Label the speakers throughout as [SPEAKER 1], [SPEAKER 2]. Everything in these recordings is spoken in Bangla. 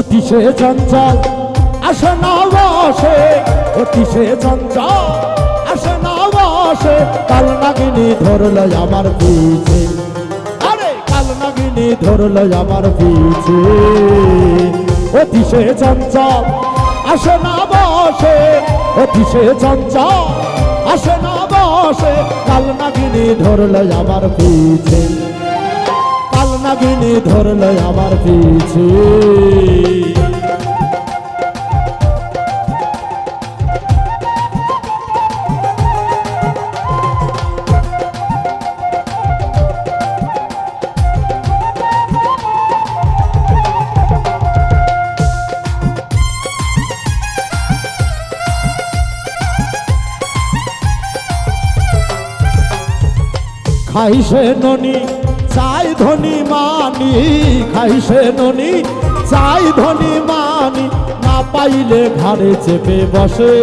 [SPEAKER 1] অতিশে চঞ্চল আসে না বসে। অতিশে চঞ্চল আসে না বসে। কাল নাগিনী ধরল আমার পিছে আরে, কাল নাগিনী ধরল আমার পিছে অতিশে চঞ্চল আসে না বসে। অতিশে চঞ্চল আসে না বসে। কাল নাগিনী ধরল আমার পিছে নাগিনী ধরল আমার পিছে। খাইছে ননি চাই ধনী মানি খাইছে ননি। চাই ধনী মানি, না পাইলে ঘাড়ে চেপে বসে।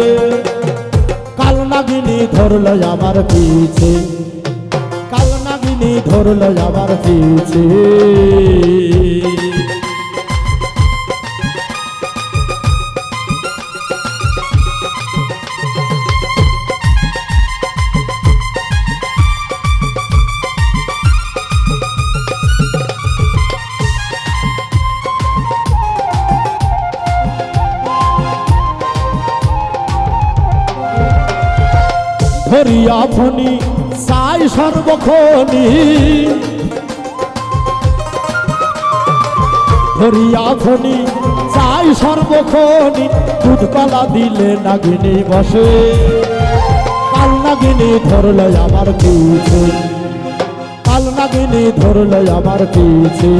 [SPEAKER 1] কাল নাগিনি ধরল আমার পিছে। কাল নাগিনি ধরল আমার পিছে। ধরিয়া ফণি সাই সর্বক্ষণি ধরিয়া ফণি চাই সর্বক্ষণি দুধ কলা দিলে নাগিনী বসে। কাল নাগিনী ধরল আমার পিছে। কাল নাগিনী ধরল আমার পিছে।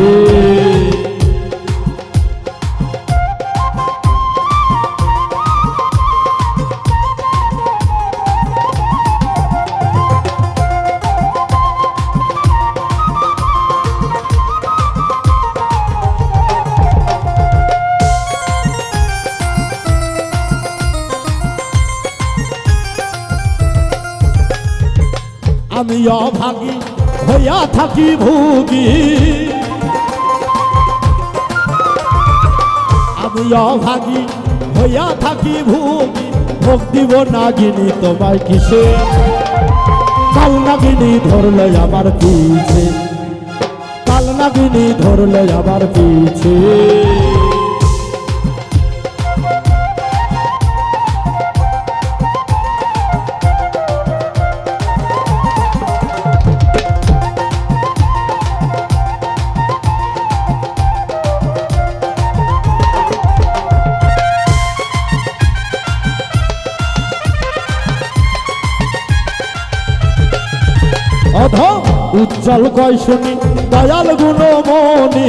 [SPEAKER 1] আমি অভাগী হইয়া থাকি ভোগী। আমি অভাগী হইয়া থাকি ভোগী, ভোগ দিব নাগিনী তোমায় কিসে? কাল নাগিনী ধরলে আমার পিছে? কাল নাগিনী ধরলে আমার পিছে? অধম উজ্জ্বল কয় শুনি, দয়াল গুণমণি।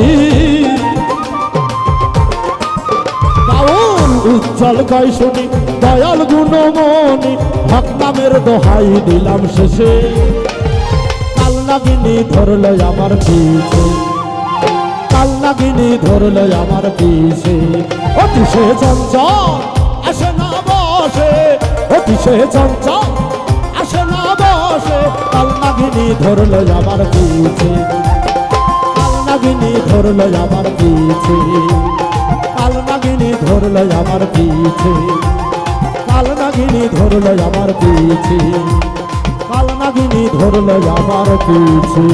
[SPEAKER 1] বাউল উজ্জ্বল কয় শুনি, দয়াল গুণমণি। হক নামের দোহাই দিলাম শেষে। কাল নাগিনী ধরল আমার পিছে। কাল নাগিনী ধরল আমার পিছে। অতিশে চঞ্চল, আসে না বসে। অতিশে চঞ্চল বসে কাল নাগিনী ধরল আমার পিছে কাল নাগিনী ধরল আমার পিছে কাল নাগিনী ধরল আমার পিছে কাল নাগিনী ধরল আমার পিছে কাল নাগিনী ধরল আমার পিছে